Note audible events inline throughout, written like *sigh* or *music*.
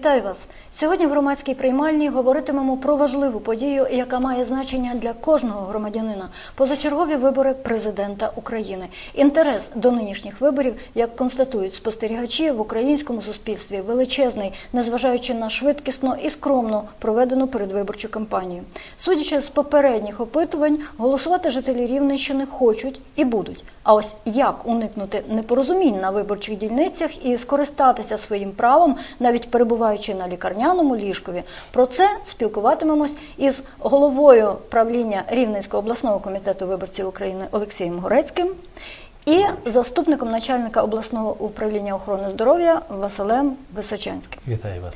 Вітаю вас! Сьогодні в громадській приймальні говоритимемо про важливу подію, яка має значення для кожного громадянина. Позачергові вибори президента України. Інтерес до нинішніх виборів, як констатують спостерігачі в українському суспільстві, величезний, незважаючи на швидкісно і скромно проведену передвиборчу кампанію. Судячи з попередніх опитувань, голосувати жителі Рівненщини хочуть і будуть. А ось як уникнути непорозумінь на виборчих дільницях і скористатися своїм правом, навіть перебуваючи на лікарняному ліжкові, про це спілкуватимемось із головою правління Рівненського обласного комітету виборців України Олексієм Горецьким і заступником начальника обласного управління охорони здоров'я Василем Височанським. Вітаю вас.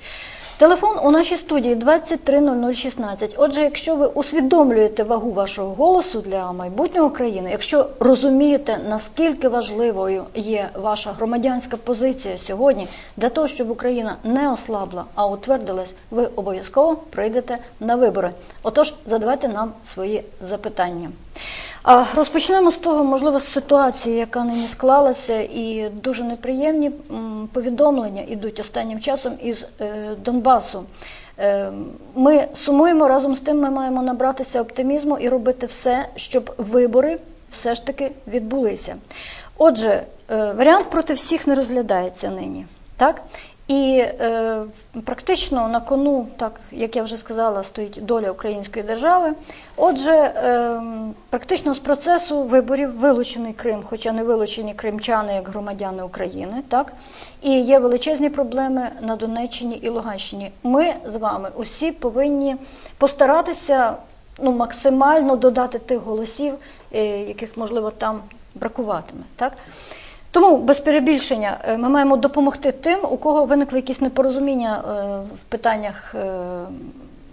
Телефон у нашій студії 230016. Отже, якщо ви усвідомлюєте вагу вашого голосу для майбутнього країни, якщо розумієте, наскільки важливою є ваша громадянська позиція сьогодні для того, щоб Україна не ослабла, а утвердилась, ви обов'язково прийдете на вибори. Отож, задавайте нам свої запитання. Розпочнемо з того, можливо, з ситуації, яка нині склалася, і дуже неприємні повідомлення ідуть останнім часом із е, Донбасу. Е, Ми сумуємо разом з тим, ми маємо набратися оптимізму і робити все, щоб вибори все ж таки відбулися. Отже, е, варіант проти всіх не розглядається нині. Так? І е, практично на кону, так як я вже сказала, стоїть доля української держави. Отже, е, практично з процесу виборів вилучений Крим, хоча не вилучені кримчани як громадяни України, так і є величезні проблеми на Донеччині і Луганщині. Ми з вами усі повинні постаратися ну, максимально додати тих голосів, е, яких можливо там бракуватиме. Так? Тому без перебільшення е, ми маємо допомогти тим, у кого виникли якісь непорозуміння е, в питаннях е,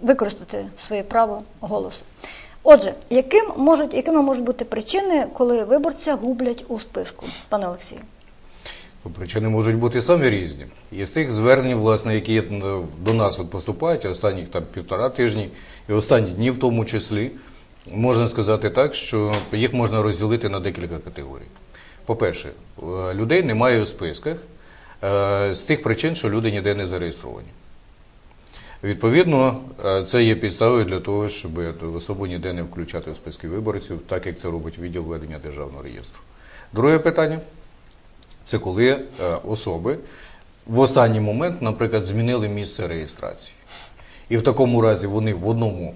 використати своє право голосу. Отже, яким можуть, якими можуть бути причини, коли виборця гублять у списку, пане Олексію? Ну, Причини можуть бути самі різні. Є з тих звернень, власне, які до нас от поступають останніх там півтора тижні і останні дні в тому числі, можна сказати так, що їх можна розділити на декілька категорій. По-перше, е, людей немає у списках е, з тих причин, що люди ніде не зареєстровані. Відповідно, е, це є підставою для того, щоб особу ніде не включати в списки виборців, так як це робить відділ ведення державного реєстру. Друге питання це коли особи в останній момент, наприклад, змінили місце реєстрації. І в такому разі вони в одному,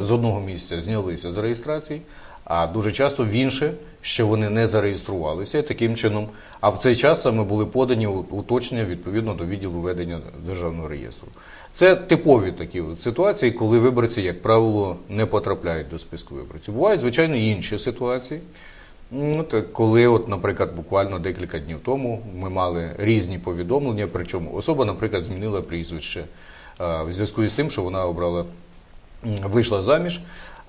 з одного місця знялися з реєстрації, а дуже часто в інше, що вони не зареєструвалися і таким чином. А в цей час саме були подані уточнення відповідно до відділу ведення державного реєстру. Це типові такі ситуації, коли виборці, як правило, не потрапляють до списку виборців. Бувають, звичайно, інші ситуації. Ну, коли, от, наприклад, буквально декілька днів тому ми мали різні повідомлення, причому особа, наприклад, змінила прізвище в зв'язку із тим, що вона обрала, вийшла заміж,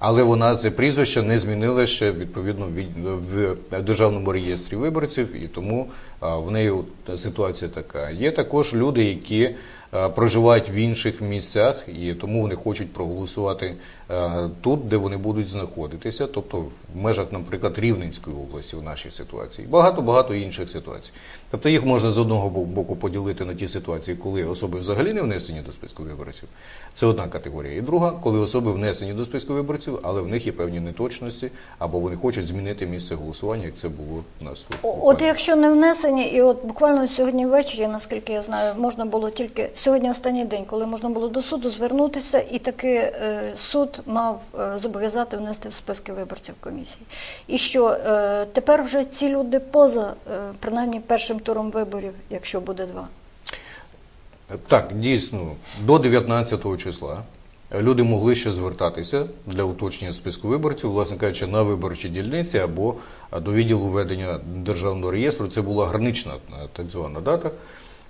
але вона це прізвище не змінила ще відповідно від- в державному реєстрі виборців, і тому в неї ситуація така. Є також люди, які проживають в інших місцях, і тому вони хочуть проголосувати тут, де вони будуть знаходитися, тобто в межах, наприклад, Рівненської області в нашій ситуації. Багато багато інших ситуацій. Тобто їх можна з одного боку поділити на ті ситуації, коли особи взагалі не внесені до списку виборців. Це одна категорія. І друга, коли особи внесені до списку виборців, але в них є певні неточності, або вони хочуть змінити місце голосування, як це було у нас. От якщо не внесені, і от буквально сьогодні ввечері, наскільки я знаю, можна було тільки сьогодні останній день, коли можна було до суду звернутися, і таки е, суд мав е, зобов'язати внести в списки виборців комісії. І що е, тепер вже ці люди поза е, принаймні першим туром виборів, якщо буде два. Так, дійсно, до 19 числа люди могли ще звертатися для уточнення списку виборців, власне кажучи, на виборчі дільниці або до відділу ведення державного реєстру. Це була гранична так звана дата.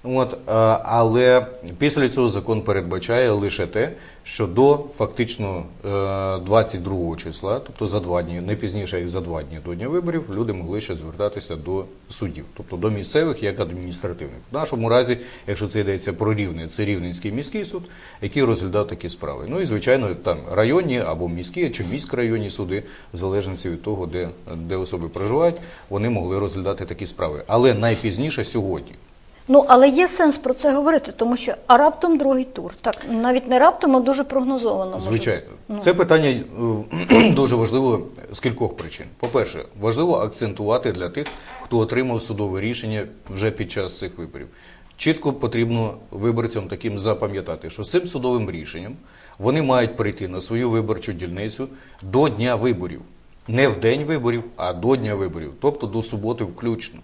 От, але після цього закон передбачає лише те, що до фактично е, 22 числа, тобто за два дні, не пізніше як за два дні до дня виборів, люди могли ще звертатися до судів, тобто до місцевих як адміністративних. В нашому разі, якщо це йдеться про рівне, це Рівненський міський суд, який розглядав такі справи. Ну і звичайно, там районні або міські чи міськрайонні суди, в залежності від того, де, де особи проживають, вони могли розглядати такі справи. Але найпізніше сьогодні. Ну, але є сенс про це говорити, тому що а раптом другий тур. Так, навіть не раптом, а дуже прогнозовано. може. Звичайно, це питання е, *clears throat* дуже важливо з кількох причин. По-перше, важливо акцентувати для тих, хто отримав судове рішення вже під час цих виборів. Чітко потрібно виборцям таким запам'ятати, що з цим судовим рішенням вони мають прийти на свою виборчу дільницю до дня виборів. Не в день виборів, а до дня виборів, тобто до суботи включно.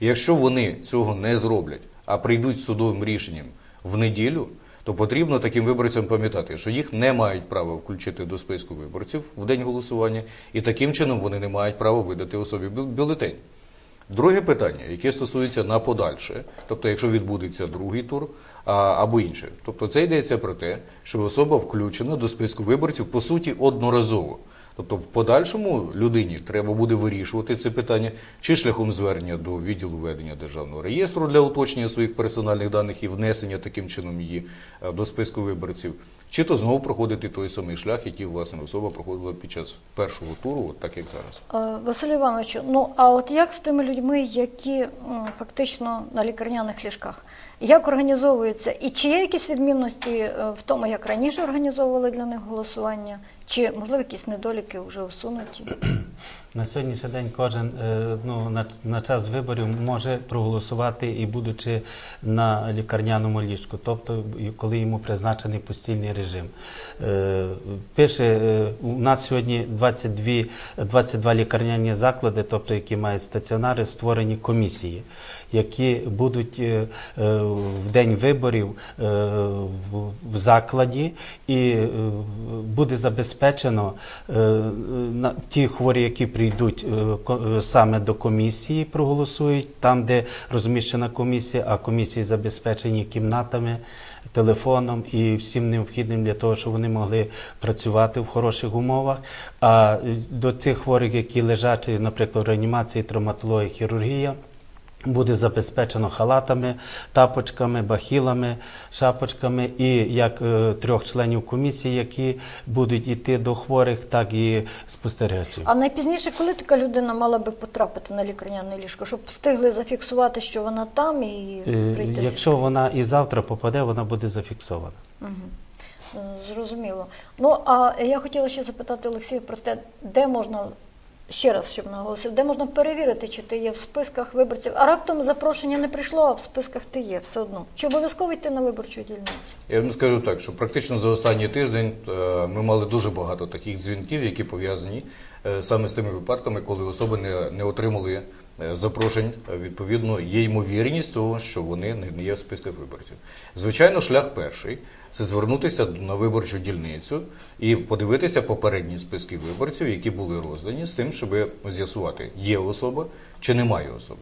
І Якщо вони цього не зроблять, а прийдуть судовим рішенням в неділю, то потрібно таким виборцям пам'ятати, що їх не мають права включити до списку виборців в день голосування, і таким чином вони не мають права видати особі бюлетень. Друге питання, яке стосується на подальше, тобто якщо відбудеться другий тур або інше, тобто це йдеться про те, що особа включена до списку виборців по суті одноразово. Тобто в подальшому людині треба буде вирішувати це питання чи шляхом звернення до відділу ведення державного реєстру для уточнення своїх персональних даних і внесення таким чином її е, до списку виборців, чи то знову проходити той самий шлях, який власне особа проходила під час першого туру, от так як зараз. Е, Василю Івановичу, ну а от як з тими людьми, які фактично на лікарняних ліжках? Як організовується? І чи є якісь відмінності е, в тому, як раніше організовували для них голосування? Чи можливо якісь недоліки вже усунуті? *clears throat* На сьогоднішній день кожен е, ну, на, на час виборів може проголосувати і будучи на лікарняному ліжку, тобто коли йому призначений постільний режим. Е, Перше, е, у нас сьогодні 22, 22 лікарняні заклади, тобто які мають стаціонари, створені комісії, які будуть е, е, в день виборів е, в- закладі і буде забезпечено ті хворі, які прийдуть саме до комісії, проголосують там, де розміщена комісія, а комісії забезпечені кімнатами, телефоном і всім необхідним для того, щоб вони могли працювати в хороших умовах. А до тих хворих, які лежачі, наприклад, в реанімації, травматологія, хірургія. Буде забезпечено халатами, тапочками, бахілами, шапочками і як е, трьох членів комісії, які будуть йти до хворих, так і спостерігачів. А найпізніше, коли така людина мала би потрапити на лікарняне ліжко, щоб встигли зафіксувати, що вона там, і Е, прийти? Якщо вона і завтра попаде, вона буде зафіксована. Е, Зрозуміло. Ну а я хотіла ще запитати Олексія про те, де можна ще раз, щоб наголосив, де можна перевірити, чи ти є в списках виборців. А раптом запрошення не прийшло, а в списках ти є все одно. Чи обов'язково йти на виборчу дільницю? Я вам скажу так, що практично за останній тиждень е, ми мали дуже багато таких дзвінків, які пов'язані е, саме з тими випадками, коли особи не, не отримали запрошень. Е, Відповідно, є ймовірність того, що вони не є в списках виборців. Звичайно, шлях перший це звернутися на виборчу дільницю і подивитися попередні списки виборців, які були роздані, з тим, щоб з'ясувати, є особа чи немає особи.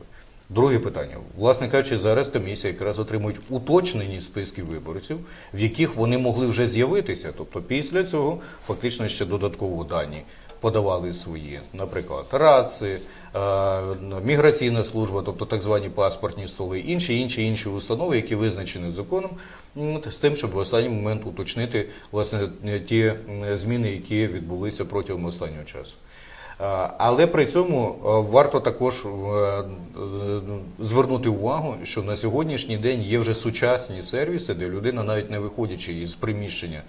Друге питання. Власне кажучи, зараз комісія якраз отримують уточнені списки виборців, в яких вони могли вже з'явитися. Тобто після цього фактично ще додатково дані подавали свої, наприклад, РАЦи, е, міграційна служба, тобто так звані паспортні столи, інші, інші, інші установи, які визначені законом, з тим, щоб в останній момент уточнити власне ті зміни, які відбулися протягом останнього часу. Е, Але при цьому е, варто також звернути увагу, що на сьогоднішній день є вже сучасні сервіси, де людина, навіть не виходячи із приміщення,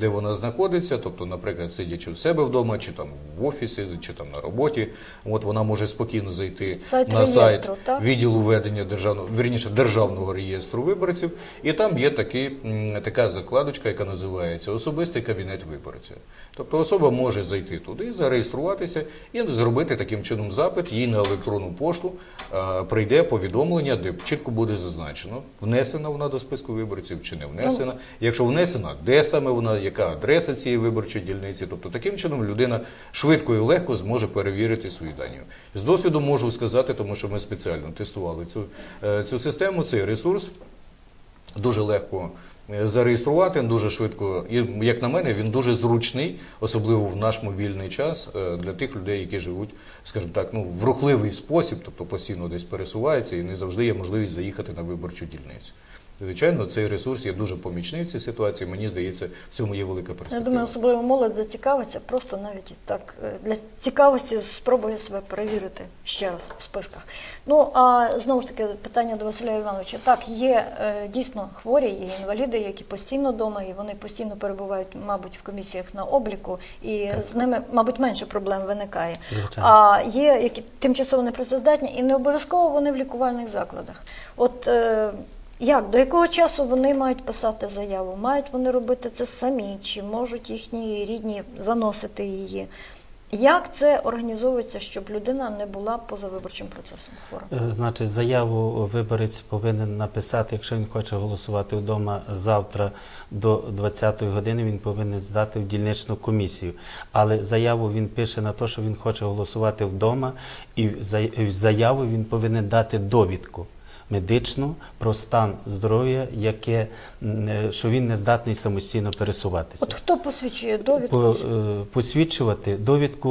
де вона знаходиться, тобто, наприклад, сидячи в себе вдома, чи там в офісі, чи там на роботі, от вона може спокійно зайти Сайт на сайт так? відділу ведення державного вірніше державного реєстру виборців, і там є такий, м, така закладочка, яка називається особистий кабінет виборця. Тобто особа може зайти туди, зареєструватися і зробити таким чином запит. Їй на електронну пошту е, прийде повідомлення, де чітко буде зазначено, внесена вона до списку виборців чи не внесена. Якщо внесена, де саме вона, яка адреса цієї виборчої дільниці. Тобто таким чином людина швидко і легко зможе перевірити свої дані. З досвіду можу сказати, тому що ми спеціально тестували цю, е, цю систему, цей ресурс. Дуже легко е, зареєструвати, дуже швидко. І, як на мене, він дуже зручний, особливо в наш мобільний час, е, для тих людей, які живуть, скажімо так, ну, в рухливий спосіб, тобто постійно десь пересуваються і не завжди є можливість заїхати на виборчу дільницю. Звичайно, цей ресурс є дуже помічний в цій ситуації. Мені здається, в цьому є велика Я думаю, особливо молодь зацікавиться, просто навіть так е, для цікавості спробує себе перевірити ще раз у списках. Ну а знову ж таки питання до Василя Івановича. Так, є е, дійсно хворі, є інваліди, які постійно вдома, і вони постійно перебувають, мабуть, в комісіях на обліку, і з ними, мабуть, менше проблем виникає. Звичайно. А є які тимчасово непрацездатні, і не обов'язково вони в лікувальних закладах. От е, як до якого часу вони мають писати заяву? Мають вони робити це самі, чи можуть їхні рідні заносити її? Як це організовується, щоб людина не була поза виборчим процесом хвора? Е, Значить, заяву виборець повинен написати, якщо він хоче голосувати вдома завтра до 20-ї години, він повинен здати в дільничну комісію. Але заяву він пише на те, що він хоче голосувати вдома, і в заяву він повинен дати довідку медичну про стан здоров'я, яке е, що він не здатний самостійно пересуватися. От хто посвідчує довідку? Е, посвідчувати довідку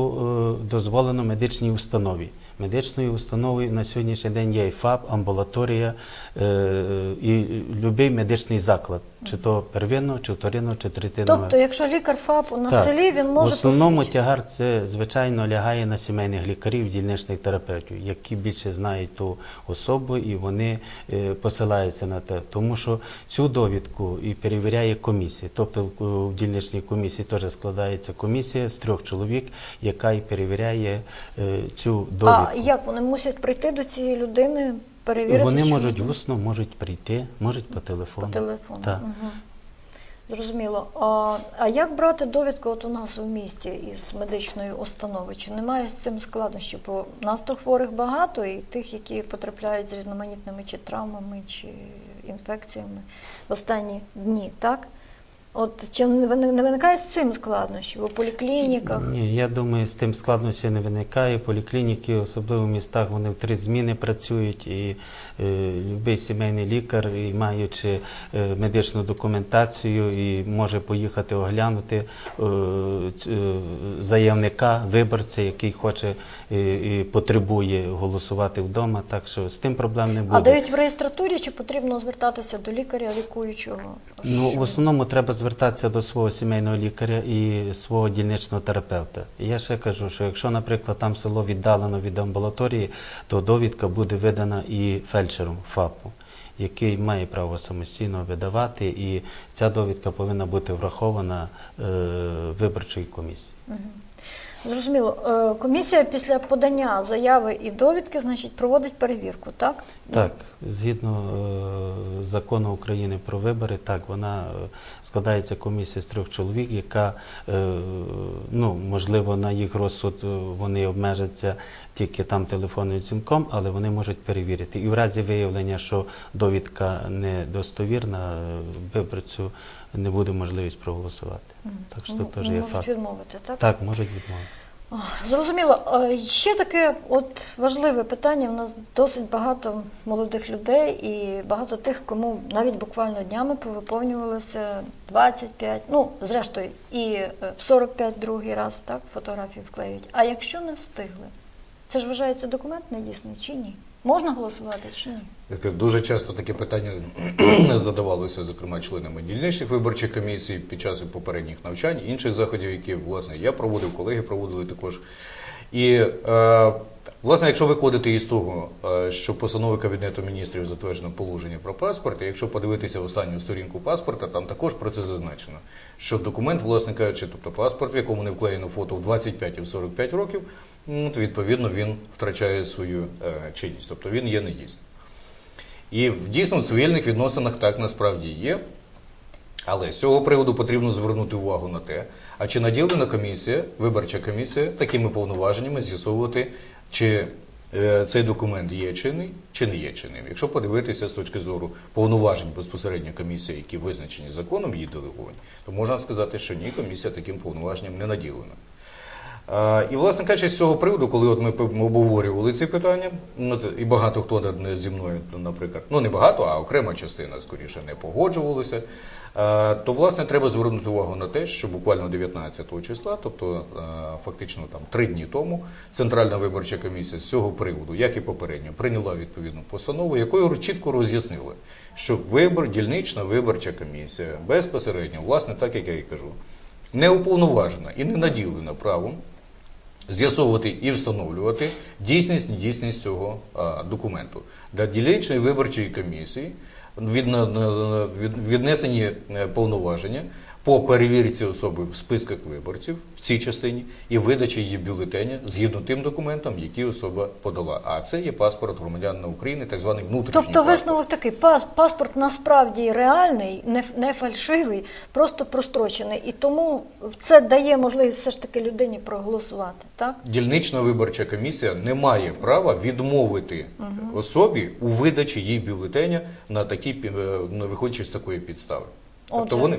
е, дозволено медичній установі. Медичною установою на сьогоднішній день є і ФАП, амбулаторія е, і будь-який медичний заклад, чи то первинно, чи вторинно, чи третинно. Тобто, якщо лікар ФАПу на Так. селі, він може в основному посвідчити. тягар це звичайно лягає на сімейних лікарів, дільничних терапевтів, які більше знають ту особу і вони е, посилаються на те. Тому що цю довідку і перевіряє комісія. Тобто в- дільничній комісії теж складається комісія з трьох чоловік, яка і перевіряє е, цю довідку. А як вони мусять прийти до цієї людини, перевірити? Вони що можуть усно, можуть прийти, можуть по телефону. По телефону. Так. Угу. Зрозуміло. А, а як брати довідку от у нас у місті із медичної установи? Чи немає з цим складнощів? Бо нас то хворих багато, і тих, які потрапляють з різноманітними чи травмами, чи інфекціями в останні дні, так? От чи не виникає з цим складнощів у поліклініках? Ні, я думаю, з тим складності не виникає. Поліклініки, особливо в містах, вони в три зміни працюють, і е, будь-який сімейний лікар, і маючи е, медичну документацію, і може поїхати оглянути е, е, заявника, виборця, який хоче е, і потребує голосувати вдома. Так що з тим проблем не буде. А дають в реєстратурі, чи потрібно звертатися до лікаря лікуючого? Ну, в основному треба звертатися до свого сімейного лікаря і свого дільничного терапевта. І я ще кажу, що якщо, наприклад, там село віддалено від амбулаторії, то довідка буде видана і фельдшером ФАПу, який має право самостійно видавати, і ця довідка повинна бути врахована е, виборчою комісією. Зрозуміло. Е, Комісія після подання заяви і довідки, значить, проводить перевірку, так? Так, згідно е, закону України про вибори, так вона е, складається комісія з трьох чоловік, яка ну можливо на їх розсуд вони обмежаться тільки там телефонним дзвінком, але вони можуть перевірити. І в разі виявлення, що довідка недостовірна, виборцю не буде можливість проголосувати. Так що Ну, тут теж є можуть факт. відмовити, так? Так, можуть відмовити. Зрозуміло. Е, Ще таке от важливе питання. У нас досить багато молодих людей і багато тих, кому навіть буквально днями повиповнювалося 25, ну, зрештою, і е, в 45 другий раз так, фотографії вклеюють. А якщо не встигли, це ж вважається документ недійсний чи ні? Можна голосувати чи ні? Дуже часто таке питання *clears throat* задавалося, зокрема, членами дільничних виборчих комісій під час попередніх навчань, інших заходів, які власне я проводив, колеги проводили також. І е, власне, якщо виходити із того, е, що постанови Кабінету міністрів затверджено положення про паспорт, і якщо подивитися останню сторінку паспорта, там також про це зазначено, що документ, власне кажучи, тобто паспорт, в якому не вклеєно фото в 25 і в 45 років, ну, відповідно він втрачає свою е, чинність, тобто він є недійсним. І в дійсно в цивільних відносинах так насправді є. Але з цього приводу потрібно звернути увагу на те, а чи наділена комісія, виборча комісія, такими повноваженнями з'ясовувати, чи е, цей документ є чинний, чи не є чинним. Якщо подивитися з точки зору повноважень безпосередньо комісії, які визначені законом, її делеговані, то можна сказати, що ні, комісія таким повноваженням не наділена. Е, І, власне кажучи, з цього приводу, коли от ми обговорювали ці питання, ну, і багато хто зі мною, наприклад, ну не багато, а окрема частина скоріше не погоджувалися, е, то власне треба звернути увагу на те, що буквально 19 числа, тобто е, фактично там три дні тому, Центральна виборча комісія з цього приводу, як і попередньо, прийняла відповідну постанову, якою чітко роз'яснили, що вибор, дільнична виборча комісія безпосередньо, власне, так як я і кажу, не уповноважена і не наділена правом з'ясовувати і встановлювати дійсність недійсність цього документу. Для дільничної виборчої комісії від- віднесені е, повноваження по перевірці особи в списках виборців в цій частині і видачі її бюлетеня згідно тим документам, які особа подала. А це є паспорт громадянина України, так званий внутрішній Тобто паспорт. висновок такий: пас- паспорт насправді реальний, не, не фальшивий, просто прострочений. І тому це дає можливість все ж таки людині проголосувати. Так? Дільнична виборча комісія не має права відмовити особі у видачі їй бюлетеня на такі е, виходячи з такої підстави. Тобто Отже. вони,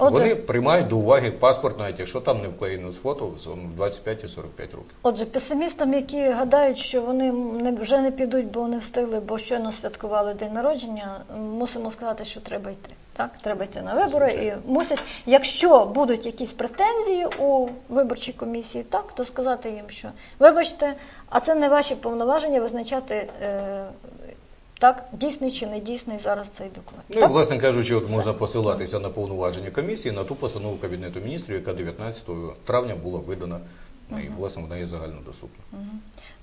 Отже. вони приймають до уваги паспорт, навіть якщо там не вклеєно з фото з 25 і 45 років. Отже, песимістам, які гадають, що вони не, вже не підуть, бо не встигли, бо щойно святкували день народження, мусимо сказати, що треба йти. Так, треба йти на вибори і мусять, якщо будуть якісь претензії у виборчій комісії, так то сказати їм, що вибачте, а це не ваші повноваження визначати е, так, дійсний чи не дійсний зараз цей документ. Ну і так? власне кажучи, от можна посилатися на повноваження комісії на ту постанову Кабінету міністрів, яка 19 травня була видана, і власне вона є загальнодоступна.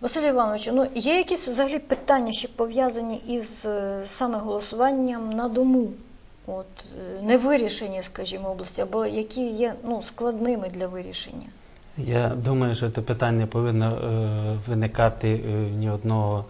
Василь Іванович, ну є якісь взагалі питання, ще пов'язані із е, саме голосуванням на дому, от е, не вирішені, скажімо, області, або які є ну, складними для вирішення? Я думаю, що це питання не повинно е, виникати е, ні одного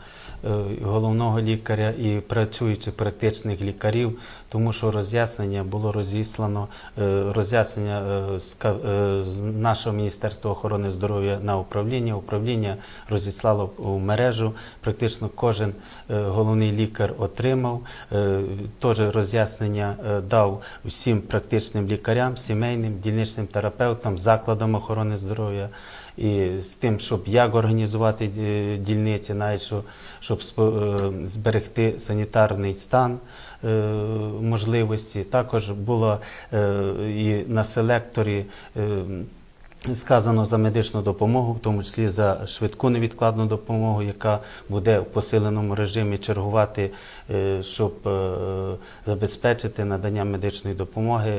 головного лікаря і працюючих практичних лікарів, тому що роз'яснення було розіслано, е, роз'яснення е, з е, нашого Міністерства охорони здоров'я на управління. Управління розіслало у мережу. Практично кожен е, головний лікар отримав. Е, Теж роз'яснення е, дав всім практичним лікарям, сімейним, дільничним терапевтам, закладам охорони здоров'я і з тим, щоб як організувати е, дільниці, навіть що- щоб е, зберегти санітарний стан е, можливості. Також було е, і на селекторі. Сказано за медичну допомогу, в тому числі за швидку невідкладну допомогу, яка буде в посиленому режимі чергувати, щоб забезпечити надання медичної допомоги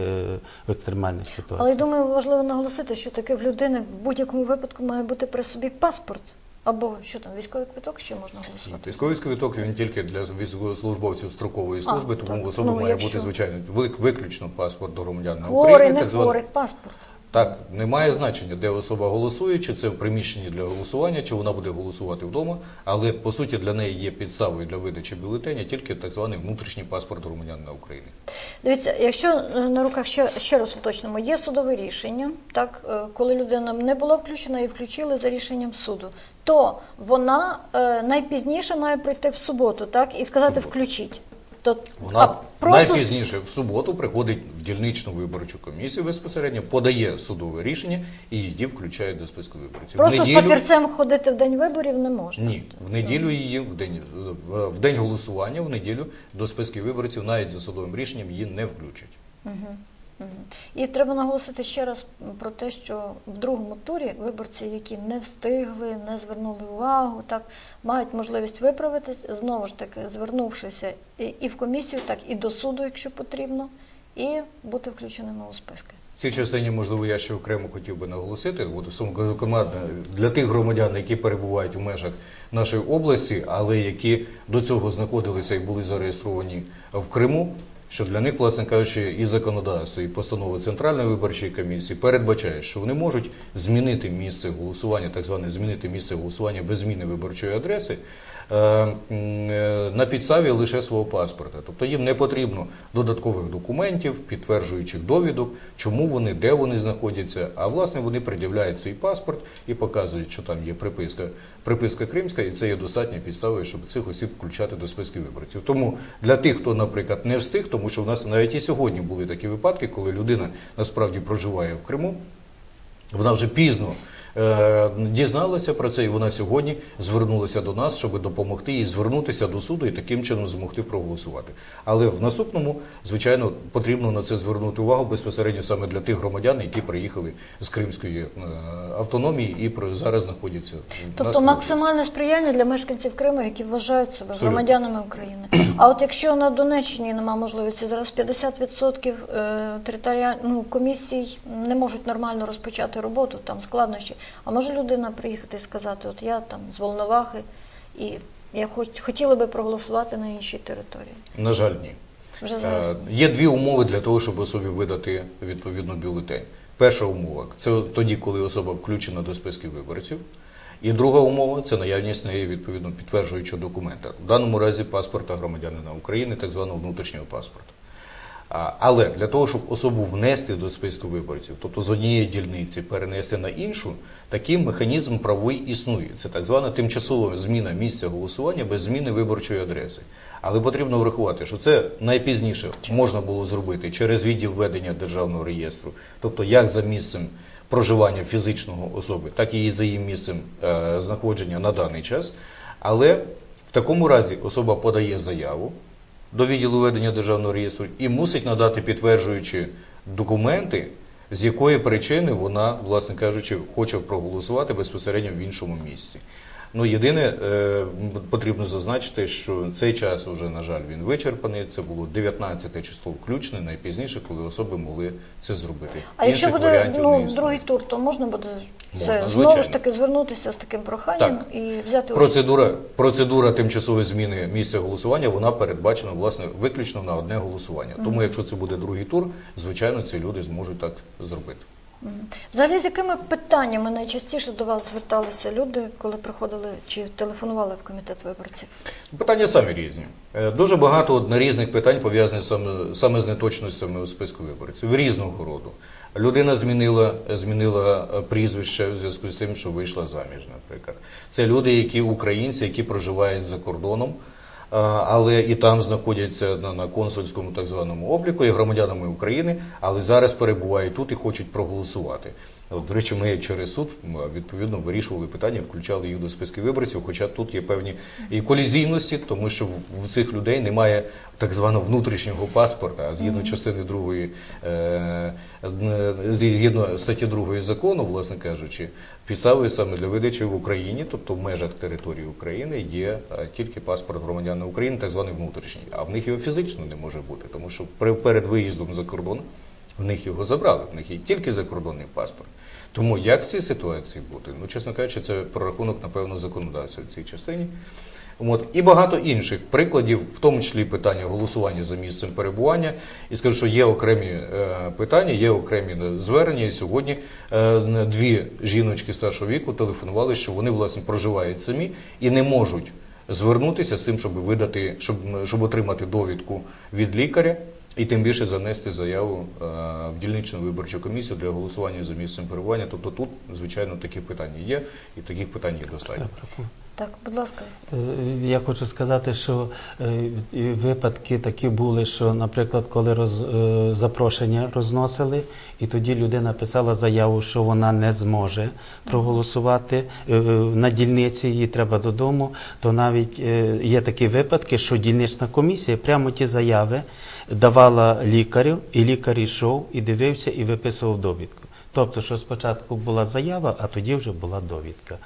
в екстремальних ситуаціях. Але я думаю, важливо наголосити, що таки в людини в будь-якому випадку має бути при собі паспорт. Або що там, військовий квиток, ще можна голосувати. Військовий квиток він тільки для військовослужбовців строкової А, служби, тому так. в особи Ну, має якщо- бути звичайно вик- виключно паспорт до громадянина Хворий, України. не так званий- хворий, паспорт. Так, немає значення, де особа голосує, чи це в приміщенні для голосування, чи вона буде голосувати вдома. Але по суті для неї є підставою для видачі бюлетеня тільки так званий внутрішній паспорт громадянина України. Дивіться, якщо е, на руках ще, ще раз уточнимо, є судове рішення, так, е, коли людина не була включена і включили за рішенням суду, то вона е, найпізніше має прийти в суботу, так, і сказати включіть. То, Вона а просто найпізніше в суботу приходить в дільничну виборчу комісію безпосередньо, подає судове рішення і її включають до списку виборців. Просто в з папірцем ходити в день виборів не можна. Ні, в неділю її в день в, день голосування, в неділю до списків виборців навіть за судовим рішенням її не включать. І треба наголосити ще раз про те, що в другому турі виборці, які не встигли, не звернули увагу, так мають можливість виправитись, знову ж таки, звернувшися і, в комісію, так і до суду, якщо потрібно, і бути включеними у списки. В цій частині, можливо, я ще окремо хотів би наголосити. От команда для тих громадян, які перебувають у межах нашої області, але які до цього знаходилися і були зареєстровані в Криму. Що для них, власне кажучи, і законодавство, і постанови Центральної виборчої комісії передбачає, що вони можуть змінити місце голосування, так зване змінити місце голосування без зміни виборчої адреси на підставі лише свого паспорта. Тобто їм не потрібно додаткових документів, підтверджуючих довідок, чому вони, де вони знаходяться. А власне вони пред'являють свій паспорт і показують, що там є приписка, приписка кримська, і це є достатньою підставою, щоб цих осіб включати до списків виборців. Тому для тих, хто, наприклад, не встиг, тому що в нас навіть і сьогодні були такі випадки, коли людина насправді проживає в Криму. Вона вже пізно е, дізналася про це, і вона сьогодні звернулася до нас, щоб допомогти їй звернутися до суду і таким чином змогти проголосувати. Але в наступному, звичайно, потрібно на це звернути увагу безпосередньо саме для тих громадян, які приїхали з Кримської е, автономії і зараз знаходяться. Тобто максимальне сприяння для мешканців Криму, які вважають себе Абсолютно. громадянами України. А от якщо на Донеччині немає можливості, зараз 50% е, ну, комісій не можуть нормально розпочати роботу, там складнощі. А може людина приїхати і сказати, от я там з Волновахи, і я хоч хотіла би проголосувати на іншій території. На жаль, ні. Вже зараз. Е, Є дві умови для того, щоб особі видати відповідну бюлетень. Перша умова це тоді, коли особа включена до списків виборців. І друга умова це наявність неї відповідно підтверджуючого документа. В даному разі паспорта громадянина України, так званого внутрішнього паспорта. Але для того, щоб особу внести до списку виборців, тобто з однієї дільниці перенести на іншу, такий механізм правовий існує. Це так звана тимчасова зміна місця голосування без зміни виборчої адреси. Але потрібно врахувати, що це найпізніше можна було зробити через відділ ведення державного реєстру, тобто як за місцем проживання фізичного особи, так і за її місцем е, знаходження на даний час. Але в такому разі особа подає заяву до відділу ведення державного реєстру і мусить надати підтверджуючі документи, з якої причини вона, власне кажучи, хоче проголосувати безпосередньо в іншому місці. Ну, єдине, е, потрібно зазначити, що цей час вже, на жаль, він вичерпаний. Це було 19 число включне, найпізніше, коли особи могли це зробити. А якщо буде ну, другий тур, то можна буде Можна, це, знову ж таки звернутися з таким проханням Так. і взяти участь. Процедура, процедура тимчасової зміни місця голосування вона передбачена власне виключно на одне голосування. Тому, якщо це буде другий тур, звичайно, ці люди зможуть так зробити. Взагалі, з якими питаннями найчастіше до вас зверталися люди, коли приходили чи телефонували в комітет виборців? Питання самі різні. Е, Дуже багато різних питань пов'язаних саме, саме з неточностями у списку виборців різного роду. Людина змінила, змінила е, прізвище в зв'язку з тим, що вийшла заміж, наприклад. Це люди, які українці, які проживають за кордоном, але і там знаходяться на, консульському так званому обліку, є громадянами України, але зараз перебувають тут і хочуть проголосувати. До речі, ми через суд відповідно вирішували питання, включали їх до списків виборців, хоча тут є певні і колізійності, тому що в, цих людей немає так званого внутрішнього паспорта, а згідно частини другої, е, е, згідно статті другої закону, власне кажучи, підставою саме для видачі в Україні, тобто в межах території України, є тільки паспорт громадянина України, так званий внутрішній. А в них його фізично не може бути, тому що перед виїздом за кордон в них його забрали, в них є тільки закордонний паспорт. Тому як в цій ситуації бути? Ну, чесно кажучи, це прорахунок, напевно, законодавця в цій частині. От. І багато інших прикладів, в тому числі питання голосування за місцем перебування. І скажу, що є окремі е, питання, є окремі е, звернення. І сьогодні е, дві жіночки старшого віку телефонували, що вони власне проживають самі і не можуть звернутися з тим, щоб видати, щоб, щоб отримати довідку від лікаря. І тим більше занести заяву е, в дільничну виборчу комісію для голосування за місцем перебування. Тобто тут, звичайно, такі питання є, і таких питань є достатньо. Так, будь ласка. Е, Я хочу сказати, що е, випадки такі були, що, наприклад, коли роз, е, запрошення розносили, і тоді людина писала заяву, що вона не зможе проголосувати на дільниці, їй треба додому, то навіть є такі випадки, що дільнична комісія прямо ті заяви давала лікарю, і лікар йшов і дивився і виписував довідку. Тобто, що спочатку була заява, а тоді вже була довідка.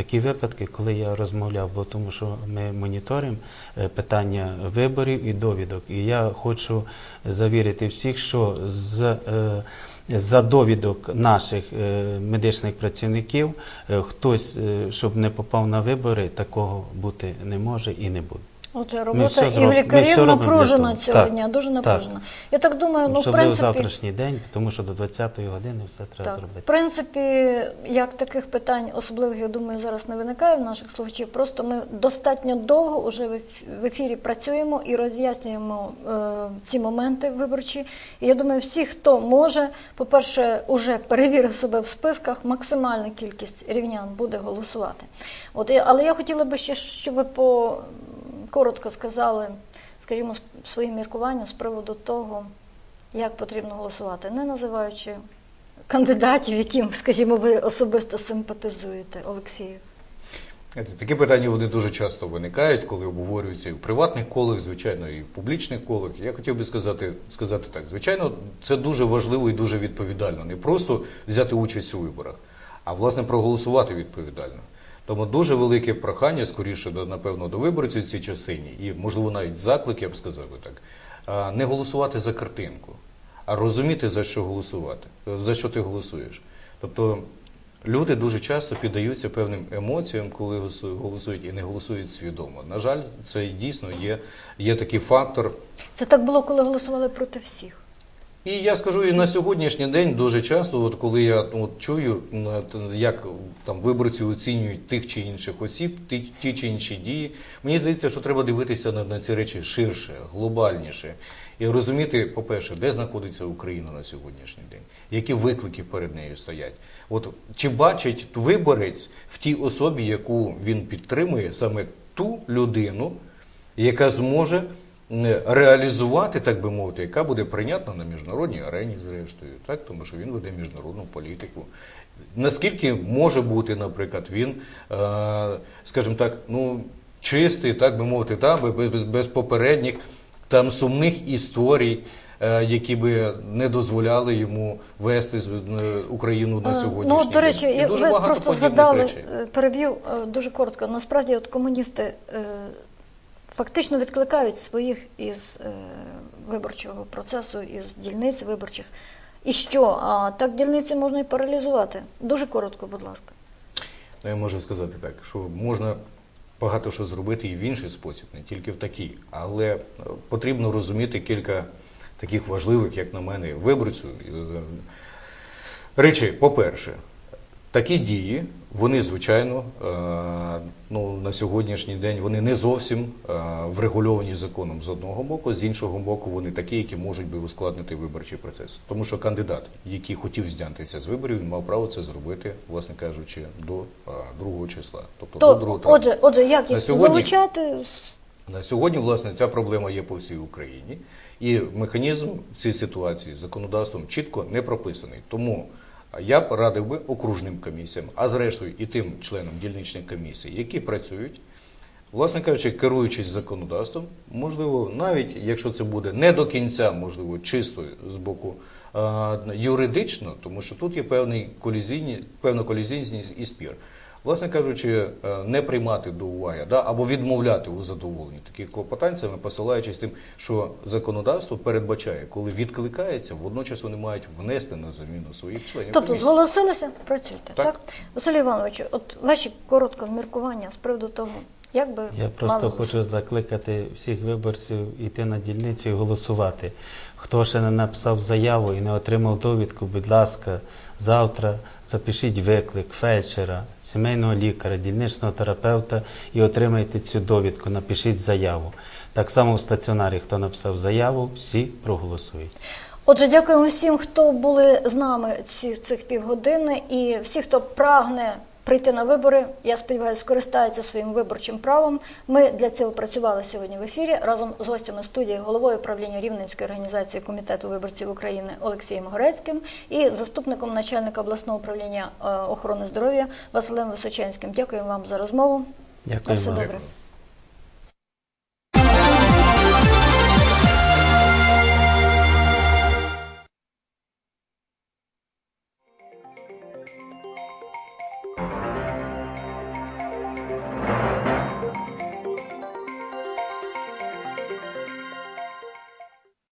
Такі випадки, коли я розмовляв, бо тому що ми моніторимо е, питання виборів і довідок. І я хочу завірити всіх, що з, е, за довідок наших е, медичних працівників хтось, щоб не попав на вибори, такого бути не може і не буде. Отже, робота і в лікарів робимо для напружена цього Так, дня, дуже так. напружена. Я так думаю, ну в Особливо принципі, завтрашній день, тому що до 20-ї години все треба Так, зробити. в принципі, як таких питань особливих, я думаю, зараз не виникає в наших слухачів. Просто ми достатньо довго вже в ефірі працюємо і роз'яснюємо е, ці моменти виборчі. І я думаю, всі, хто може, по-перше, уже перевірив себе в списках, максимальна кількість рівнян буде голосувати. От, але я хотіла би ще, щоб ви по коротко сказали, скажімо, свої міркування з приводу того, як потрібно голосувати, не називаючи кандидатів, яким, скажімо, ви особисто симпатизуєте, Олексію? Такі питання вони дуже часто виникають, коли обговорюються і в приватних колах, звичайно, і в публічних колах. Я хотів би сказати, сказати так: звичайно, це дуже важливо і дуже відповідально. Не просто взяти участь у виборах, а власне проголосувати відповідально. Тому дуже велике прохання, скоріше, до, напевно, до виборців в цій частині, і, можливо, навіть заклик, я б сказав би так, не голосувати за картинку, а розуміти, за що голосувати, за що ти голосуєш. Тобто Люди дуже часто піддаються певним емоціям, коли голосують і не голосують свідомо. На жаль, це дійсно є, є такий фактор. Це так було, коли голосували проти всіх. І я скажу, і на сьогоднішній день дуже часто, от коли я от чую, як там виборці оцінюють тих чи інших осіб, ті, ті чи інші дії, мені здається, що треба дивитися на, на ці речі ширше, глобальніше. І розуміти, по-перше, де знаходиться Україна на сьогоднішній день, які виклики перед нею стоять. От чи бачить виборець в тій особі, яку він підтримує, саме ту людину, яка зможе реалізувати, так би мовити, яка буде прийнятна на міжнародній арені, зрештою, так тому що він веде міжнародну політику. Наскільки може бути, наприклад, він, е, скажімо так, ну чистий, так би мовити, та, без, без попередніх там сумних історій, е, які би не дозволяли йому вести з- е, Україну на Е, сьогоднішній Ну, до речі, день. І я- дуже ви просто згадали, речей. переб'ю дуже коротко. Насправді, от комуністи фактично відкликають своїх із е, виборчого процесу, із дільниць виборчих. І що? А так дільниці можна і паралізувати. Дуже коротко, будь ласка. Ну, я можу сказати так, що можна багато що зробити і в інший спосіб, не тільки в такий. Але е, потрібно розуміти кілька таких важливих, як на мене, виборцю. е, Речей, по-перше, такі дії, вони, звичайно, е, ну, на сьогоднішній день вони не зовсім е, врегульовані законом з одного боку, з іншого боку, вони такі, які можуть би ускладнити виборчий процес. Тому що кандидат, який хотів знятися з виборів, він мав право це зробити, власне кажучи, до е, другого числа. Тобто до То, другого травня. отже, отже, як їх сьогодні- вилучати? На сьогодні, власне, ця проблема є по всій Україні, і механізм в цій ситуації законодавством чітко не прописаний. Тому я б радив би окружним комісіям, а зрештою і тим членам дільничних комісій, які працюють, власне кажучи, керуючись законодавством, можливо, навіть якщо це буде не до кінця, можливо, чисто з боку юридично, тому що тут є певний колізійні, певна колізійність і спір. Власне кажучи, е, не приймати до уваги да, або відмовляти у задоволенні таких клопотань, саме посилаючись тим, що законодавство передбачає, коли відкликається, водночас вони мають внести на заміну своїх членів. Тобто комісії. зголосилися, працюйте. Так. Так. Василь Івановичу, от ваші коротко міркування з приводу того, як би Я просто мали хочу закликати всіх виборців йти на дільницю і голосувати. Хто ще не написав заяву і не отримав довідку, будь ласка, завтра запишіть виклик фельдшера, сімейного лікаря, дільничного терапевта і отримайте цю довідку, напишіть заяву. Так само в стаціонарі, хто написав заяву, всі проголосують. Отже, дякуємо всім, хто були з нами ці цих півгодини, і всі, хто прагне прийти на вибори. Я сподіваюся, скористається своїм виборчим правом. Ми для цього працювали сьогодні в ефірі разом з гостями студії, головою правління Рівненської організації комітету виборців України Олексієм Горецьким і заступником начальника обласного управління е, охорони здоров'я Василем Височенським. Дякую вам за розмову. На Дякую все вам. добре.